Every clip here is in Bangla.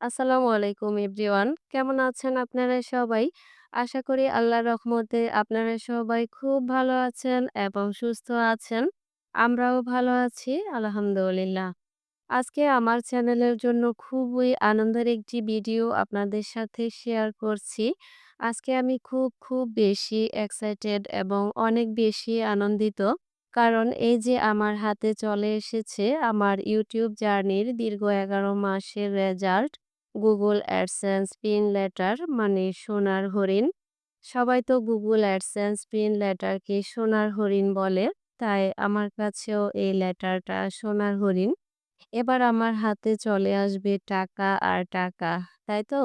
আসসালামু আলাইকুম এভরিওয়ান। কেমন আছেন আপনারা সবাই? আশা করি আল্লাহর রহমতে আপনারা সবাই খুব ভালো আছেন এবং সুস্থ আছেন। আমরাও ভালো আছি আলহামদুলিল্লাহ। আজকে আমার চ্যানেলের জন্য খুবই আনন্দের একটি ভিডিও আপনাদের সাথে শেয়ার করছি। আজকে আমি খুব, খুব বেশি এক্সাইটেড এবং অনেক বেশি আনন্দিত। কারণ এই যে আমার হাতে চলে এসেছে আমার ইউটিউব জার্নির দীর্ঘ ১১ মাসের result. Google AdSense pin letter মানে সোনার হরিণ। সবাই তো গুগল অ্যাডসেন্স পিন লেটারকে সোনার হরিণ বলে। তাই আমার কাছেও এই লেটারটা সোনার হরিণ। এবার আমার হাতে চলে আসবে টাকা আর টাকা, তাই তো?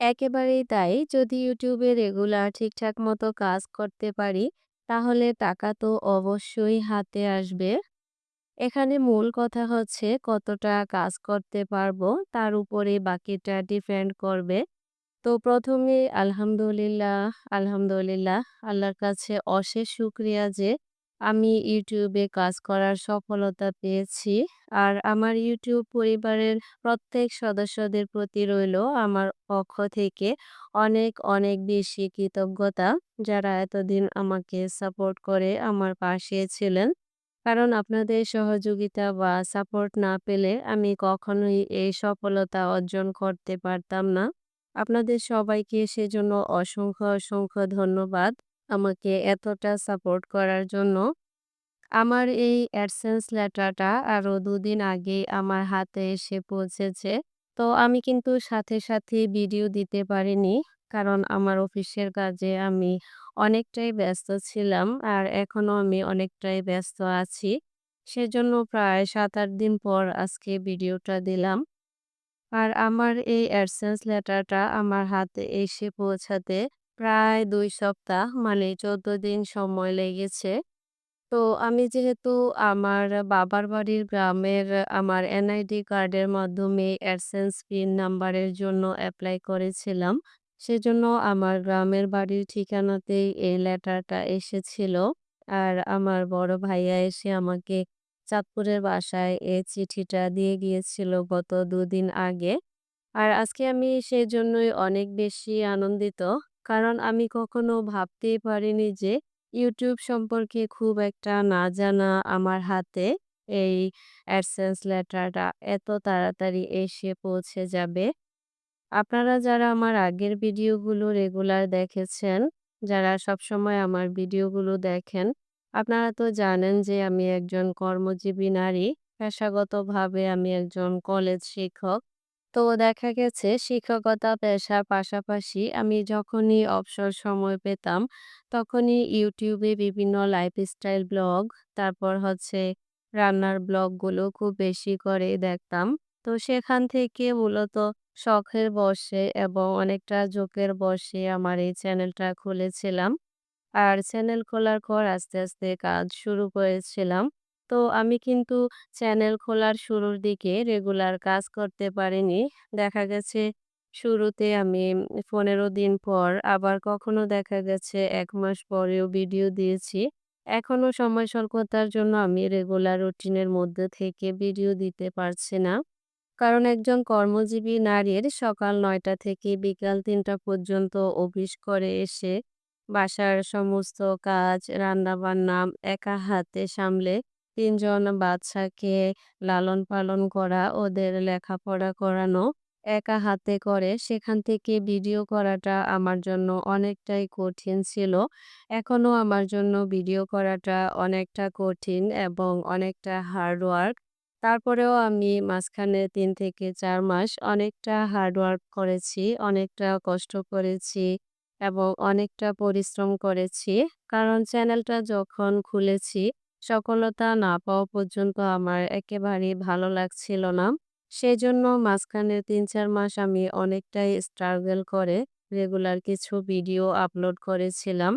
একেবারেই তাই। যদি ইউটিউবে রেগুলার ঠিকঠাক মতো কাজ করতে পারি, তাহলে টাকা তো অবশ্যই হাতে আসবে। এখানে মূল কথা হচ্ছে কতটা কাজ করতে পারব তার উপরে বাকিটা ডিপেন্ড করবে। তো প্রথমে আলহামদুলিল্লাহ, আলহামদুলিল্লাহ আল্লাহর কাছে অশেষ শুক্রিয়া যে আমি ইউটিউবে কাজ করার সফলতা পেয়েছি। আর আমার ইউটিউব পরিবারের প্রত্যেক সদস্যদের প্রতি রইল আমার পক্ষ থেকে অনেক, অনেক বেশি কৃতজ্ঞতা। যারা এতদিন আমাকে সাপোর্ট করে আমার পাশে ছিলেন। কারণ আপনাদের সহযোগিতা বা সাপোর্ট না পেলে আমি কখনোই এই সফলতা অর্জন করতে পারতাম না। আপনাদের সবাইকে সেজন্য অসংখ্য, অসংখ্য ধন্যবাদ আমাকে এতটা সাপোর্ট করার জন্য। আমার এই অ্যাডসেন্স লেটারটা আরও দুদিন আগেই আমার হাতে এসে পৌঁছেছে। তো আমি কিন্তু সাথে, সাথে ভিডিও দিতে পারিনি। কারণ আমার অফিসের কাজে আমি অনেকটাই ব্যস্ত ছিলাম। আর এখনও আমি অনেকটাই ব্যস্ত আছি। সেজন্য প্রায় ৭-৮ দিন পর আজকে ভিডিওটা দিলাম। আর আমার এই অ্যাডসেন্স লেটারটা আমার হাতে এসে পৌঁছাতে প্রায় ২ সপ্তাহ মানে ১৪ দিন সময় লেগেছে। তো আমি যেহেতু আমার বাবার বাড়ির গ্রামের আমার এনআইডি কার্ডের মাধ্যমে অ্যাডসেন্স পিন নাম্বারের জন্য এপ্লাই করেছিলাম। সেজন্য আমার গ্রামের বাড়ির ঠিকানাতেই এই লেটারটা এসেছিল। আর আমার বড় ভাইয়া এসে আমাকে চাঁদপুরের বাসায় এই চিঠিটা দিয়ে গিয়েছিল গত দুদিন আগে। আর আজকে আমি সেজন্যই অনেক বেশি আনন্দিত। কারণ আমি কখনো ভাবতেই পারিনি যে ইউটিউব সম্পর্কে খুব একটা না জানা আমার হাতে এই অ্যাডসেন্স লেটারটা এত তাড়াতাড়ি এসে পৌঁছে যাবে। আপনারা যারা আমার আগের ভিডিওগুলো রেগুলার দেখেছেন, যারা সবসময় আমার ভিডিওগুলো দেখেন, আপনারা তো জানেন যে আমি একজন কর্মজীবী নারী। পেশাগতভাবে আমি একজন কলেজ শিক্ষক। তো দেখা গেছে শিক্ষকতা পেশার পাশাপাশি আমি যখনই অবসর সময় পেতাম, তখনই ইউটিউবে বিভিন্ন লাইফস্টাইল ব্লগ, তারপর হচ্ছে রান্নার ব্লগগুলো খুব বেশি করে দেখতাম। তো সেখান থেকে মূলত শখের বশে এবং অনেকটা ঝোঁকের বশে আমার এই চ্যানেলটা খুলেছিলাম। আর চ্যানেল খোলার পর আস্তে, আস্তে কাজ শুরু করেছিলাম। তো আমি কিন্তু চ্যানেল খোলার শুরুর দিকে রেগুলার কাজ করতে পারিনি। দেখা গেছে শুরুতে আমি ১৫ দিন পর আবার কখনো দেখা গেছে ১ মাস পরেও ভিডিও দিয়েছি। এখনও সময় স্বল্পতার জন্য আমি রেগুলার রুটিনের মধ্যে থেকে ভিডিও দিতে পারছি না। কারণ একজন কর্মজীবী নারীর সকাল ৯টা থেকে বিকাল ৩টা পর্যন্ত অফিস করে এসে বাসার সমস্ত কাজ, রান্নাবান্না একা হাতে সামলে ৩ জন বাচ্চাকে লালন-পালন করা, ওদের লেখাপড়া করানো একা হাতে করে সেখান থেকে ভিডিও করাটা আমার জন্য অনেকটাই কঠিন ছিল। এখনও আমার জন্য ভিডিও করাটা অনেকটা কঠিন এবং অনেকটা হার্ড ওয়ার্ক। তারপরেও আমি মাঝখানে ৩ থেকে ৪ মাস অনেকটা হার্ড ওয়ার্ক করেছি, অনেকটা কষ্ট করেছি এবং অনেকটা পরিশ্রম করেছি। কারণ চ্যানেলটা যখন খুলেছি, সফলতা না পাওয়া পর্যন্ত আমার একেবারেই ভালো লাগছিল না। সেজন্য মাঝখানে ৩-৪ মাস আমি অনেকটাই স্ট্রাগল করে রেগুলার কিছু ভিডিও আপলোড করেছিলাম।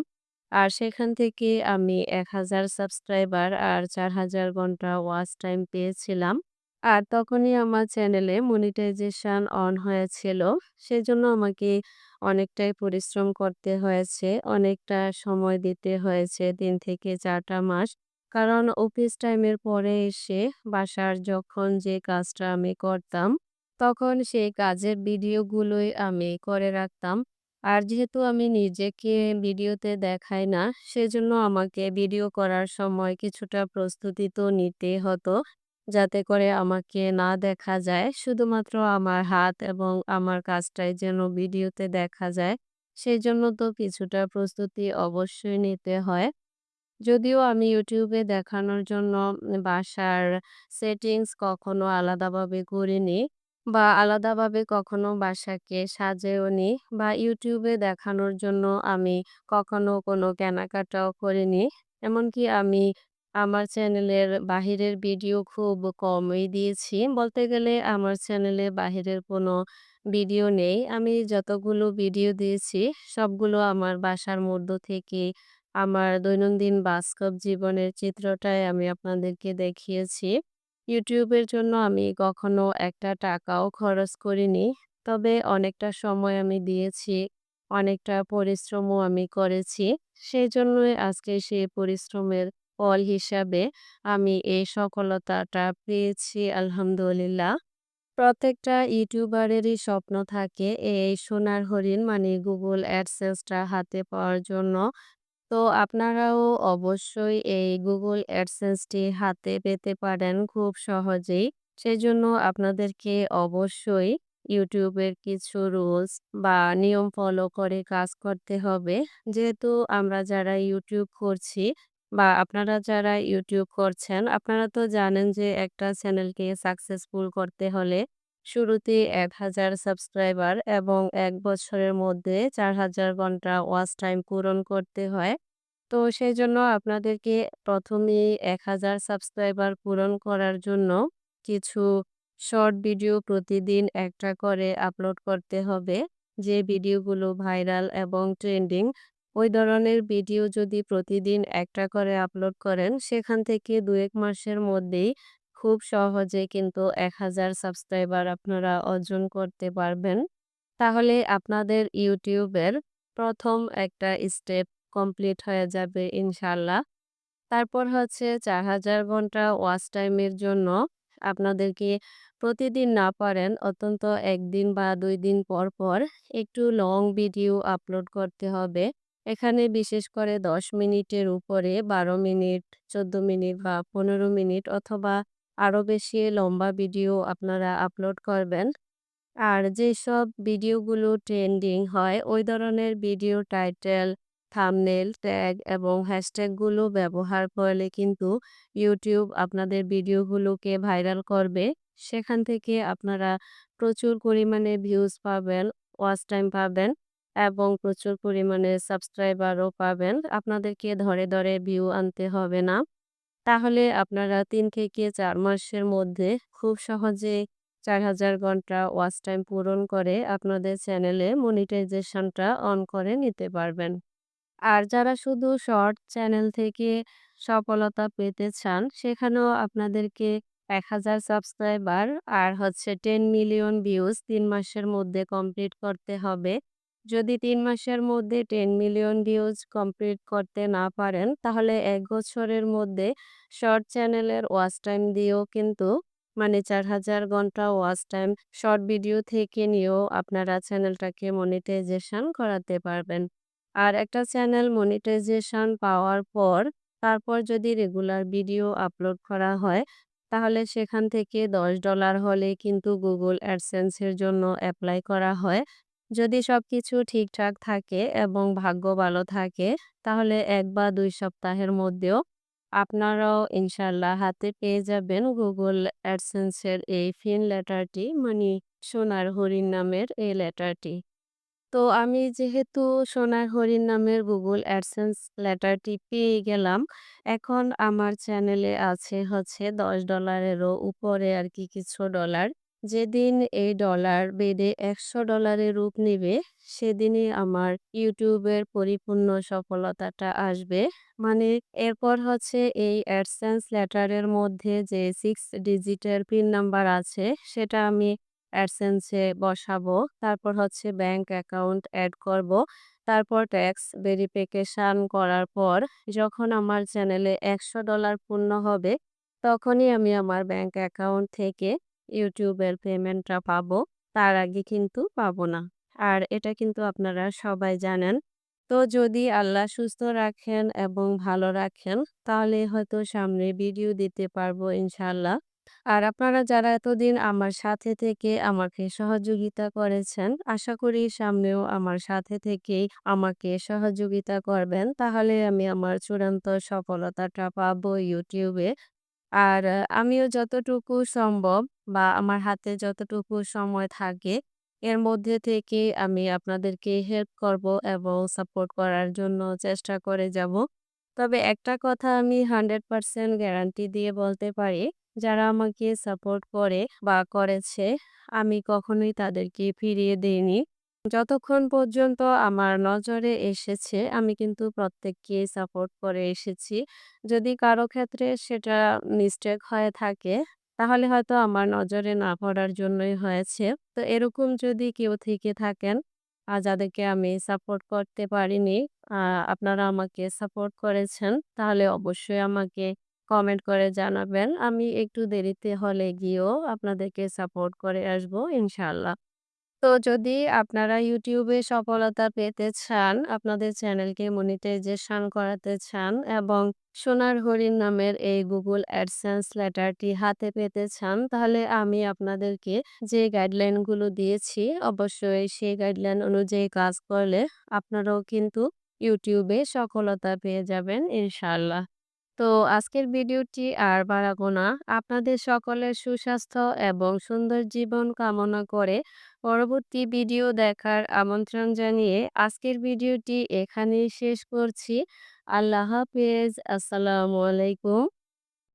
আর সেখান থেকে আমি ১০০০ সাবস্ক্রাইবার আর ৪০০০ ঘণ্টা ওয়াচ টাইম পেয়েছিলাম। আর তখনই আমার চ্যানেলে মনিটাইজেশন অন হয়েছিল। সেজন্য আমাকে অনেকটাই পরিশ্রম করতে হয়েছে, অনেকটা সময় দিতে হয়েছে ৩ থেকে ৪ টা মাস। কারণ অফিস টাইমের পরে এসে বাসার যখন যে কাজটা আমি করতাম, তখন সেই কাজের ভিডিওগুলোই আমি করে রাখতাম। আর যেহেতু আমি নিজেকে ভিডিওতে দেখাই না, সেজন্য আমাকে ভিডিও করার সময় কিছুটা প্রস্তুতি তো নিতেই হতো। যাতে করে আমাকে না দেখা যায়। শুধুমাত্র আমার হাত এবং আমার কাজটাই যেন ভিডিওতে দেখা যায়। সেজন্য তো কিছুটা প্রস্তুতি অবশ্যই নিতে হয়। যদিও আমি এ দেখানোর জন্য বাসার সেটিংস কখনো আলাদাভাবে করিনি বা আলাদাভাবে কখনো বাসাকে সাজিয়েওনি বা YouTube এ দেখানোর জন্য আমি কখনো কোনো কেনাকাটাও করিনি। এমনকি আমি আমার চ্যানেলের বাহিরের ভিডিও খুব কমই দিয়েছি। বলতে গেলে আমার চ্যানেলে বাহিরের কোনো ভিডিও নেই। আমি যতগুলো ভিডিও দিয়েছি, সবগুলো আমার বাসার মধ্য থেকে আমার দৈনন্দিন বাস্তব জীবনের চিত্রটাই আমি আপনাদেরকে দেখিয়েছি। এর জন্য আমি কখনো একটা টাকাও খরচ করিনি। তবে অনেকটা সময় আমি দিয়েছি, অনেকটা পরিশ্রমও আমি করেছি। সেজন্যই আজকে সেই পরিশ্রমের ফল হিসাবে আমি এই সফলতাটা পেয়েছি আলহামদুলিল্লাহ। প্রত্যেকটা ইউটিউবারেরই স্বপ্ন থাকে এই সোনার হরিণ মানে Google AdSense টা হাতে পাওয়ার জন্য। তো আপনারাও অবশ্যই এই গুগল অ্যাডসেন্সটি হাতে পেতে পারেন খুব সহজেই। সেজন্য আপনাদেরকে অবশ্যই ইউটিউবের কিছু রুলস বা নিয়ম ফলো করে কাজ করতে হবে। যেহেতু আমরা যারা ইউটিউব করছি বা আপনারা যারা ইউটিউব করছেন, আপনারা তো জানেন যে একটা চ্যানেলকে সাকসেসফুল করতে হলে শুরুতেই ১০০০ সাবস্ক্রাইবার এবং এক বছরের মধ্যে ৪০০০ ঘণ্টা ওয়াচ টাইম পূরণ করতে হয়। তো সেই জন্য আপনাদেরকে ১ম এই ১০০০ সাবস্ক্রাইবার পূরণ করার জন্য কিছু শর্ট ভিডিও প্রতিদিন একটা করে আপলোড করতে হবে। যে ভিডিওগুলো ভাইরাল এবং ট্রেন্ডিং ওই ধরনের ভিডিও যদি প্রতিদিন একটা করে আপলোড করেন, সেখান থেকে ২-১ মাসের মধ্যেই খুব সহজে কিন্তু ১০০০ সাবস্ক্রাইবার আপনারা অর্জন করতে পারবেন। তাহলে আপনাদের ইউটিউবের প্রথম একটা স্টেপ কমপ্লিট হয়ে যাবে ইনশাল্লাহ তারপর হচ্ছে ৪০০০ ঘণ্টা ওয়াচ টাইমের জন্য আপনাদেরকে প্রতিদিন না পারেন অন্তত ১ দিন বা দুই দিন পর, পর একটু লং ভিডিও আপলোড করতে হবে। এখানে বিশেষ করে ১০ মিনিটের উপরে ১২ মিনিট, ১৪ মিনিট বা ১৫ মিনিট অথবা আরও বেশি লম্বা ভিডিও আপনারা আপলোড করবেন। আর যেসব ভিডিওগুলো ট্রেন্ডিং হয় ওই ধরনের ভিডিও টাইটেল, থামনেল ট্যাগ এবং হ্যাশট্যাগগুলো ব্যবহার করলে কিন্তু ইউটিউব আপনাদের ভিডিওগুলোকে ভাইরাল করবে। সেখান থেকে আপনারা প্রচুর পরিমাণে ভিউজ পাবেন, ওয়াচ টাইম পাবেন এবং প্রচুর পরিমাণে সাবস্ক্রাইবারও পাবেন। আপনাদেরকে ধরে, ধরে ভিউ আনতে হবে না। তাহলে আপনারা ৩ থেকে ৪ মাসের মধ্যে খুব সহজে ৪০০০ ঘণ্টা ওয়াচ টাইম পূরণ করে আপনাদের চ্যানেলে মনিটাইজেশনটা অন করে নিতে পারবেন। আর যারা শুধু শর্ট চ্যানেল থেকে সফলতা পেতে চান, সেখানেও আপনাদেরকে ১০০০ সাবস্ক্রাইবার আর হচ্ছে ১০ মিলিয়ন ভিউজ ৩ মাসের মধ্যে কমপ্লিট করতে হবে। যদি ৩ মাসের মধ্যে ১০ মিলিয়ন ভিউজ কমপ্লিট করতে না পারেন, তাহলে ১ বছরের মধ্যে শর্ট চ্যানেলের ওয়াচ টাইম দিয়েও কিন্তু মানে ৪০০০ ঘণ্টা ওয়াচ টাইম শর্ট ভিডিও থেকে নিয়েও আপনারা চ্যানেলটাকে মনিটাইজেশন করাতে পারবেন। আর একটা চ্যানেল মনিটাইজেশন পাওয়ার পর, তারপর যদি রেগুলার ভিডিও আপলোড করা হয়, তাহলে সেখান থেকে $১০ হলে কিন্তু গুগল অ্যাডসেন্সের জন্য অ্যাপ্লাই করা হয়। যদি সব কিছু ঠিকঠাক থাকে এবং ভাগ্য ভালো থাকে, তাহলে ১ বা ২ সপ্তাহের মধ্যেও আপনারাও ইনশাল্লাহ হাতে পেয়ে যাবেন গুগল অ্যাডসেন্সের এই ফিন লেটারটি মানে সোনার হরিণ নামের এই লেটারটি। তো আমি যেহেতু সোনার হরিণ নামের Google AdSense লেটারটি পেয়ে গেলাম, এখন আমার চ্যানেলে আছে হচ্ছে দশ ডলারেরও উপরে আর কি কিছু ডলার। যেদিন এই ডলার বেড়ে $১০০ এর রূপ নিবে, সেদিনই আমার ইউটিউবের পরিপূর্ণ সফলতাটা আসবে। মানে এরপর হচ্ছে এই অ্যাডসেন্স লেটারের মধ্যে যে সিক্স ডিজিটের পিন নাম্বার আছে, সেটা আমি অ্যাডসেন্সে বসাবো। তারপর হচ্ছে ব্যাংক অ্যাকাউন্ট অ্যাড করব। তারপর ট্যাক্স ভেরিফিকেশান করার পর যখন আমার চ্যানেলে $১০০ পূর্ণ হবে, তখনই আমি আমার ব্যাংক অ্যাকাউন্ট থেকে এর পেমেন্টটা পাবো। তার আগে কিন্তু পাবো না। আর এটা কিন্তু আপনারা সবাই জানেন। তো যদি আল্লাহ সুস্থ রাখেন এবং ভালো রাখেন তাহলে হয়তো সামনে ভিডিও দিতে পারব ইনশাআল্লাহ। আর আপনারা যারা এতদিন আমার সাথে থেকে আমাকে সহযোগিতা করেছেন, আশা করি সামনেও আমার সাথে থেকেই আমাকে সহযোগিতা করবেন। তাহলে আমি আমার চূড়ান্ত সফলতাটা পাবো এ। আর আমিও যতটুকু সম্ভব বা আমার হাতে যতটুকু সময় থাকে এর মধ্যে থেকে আমি আপনাদেরকে হেল্প করব এবং সাপোর্ট করার জন্য চেষ্টা করে যাব। তবে একটা কথা আমি 100% গ্যারান্টি দিয়ে বলতে পারি, যারা আমাকে সাপোর্ট করে বা করেছে আমি কখনোই তাদেরকে ফিরিয়ে দেইনি। যতক্ষণ পর্যন্ত আমার নজরে এসেছে আমি কিন্তু প্রত্যেককেই সাপোর্ট করে এসেছি। যদি কারও ক্ষেত্রে সেটা মিস্টেক হয়ে থাকে তাহলে হয়তো আমার নজরে না পড়ার জন্যই হয়েছে। তো এরকম যদি কেউ থেকে থাকেন আ যাদেরকে আমি সাপোর্ট করতে পারিনি, আপনারা আমাকে সাপোর্ট করেছেন তাহলে অবশ্যই আমাকে কমেন্ট করে জানাবেন। আমি একটু দেরিতে হলে গিয়েও আপনাদেরকে সাপোর্ট করে আসব ইনশাআল্লাহ। তো যদি আপনারা ইউটিউবে সফলতা পেতে চান, আপনাদের চ্যানেলকে মনিটাইজেশন করাতে চান এবং সোনার হরিণ নামের এই Google AdSense লেটারটি হাতে পেতে চান, তাহলে আমি আপনাদেরকে যে গাইডলাইনগুলো দিয়েছি অবশ্যই সেই গাইডলাইন অনুযায়ী কাজ করলে আপনারাও কিন্তু ইউটিউবে সফলতা পেয়ে যাবেন ইনশাআল্লাহ। তো আজকের ভিডিওটি আর বাড়াবো না। আপনাদের সকলের সুস্বাস্থ্য এবং সুন্দর জীবন কামনা করে পরবর্তী ভিডিও দেখার আমন্ত্রণ জানিয়ে আজকের ভিডিওটি এখানেই শেষ করছি। আল্লাহ হাফেজ। আসসালামু আলাইকুম।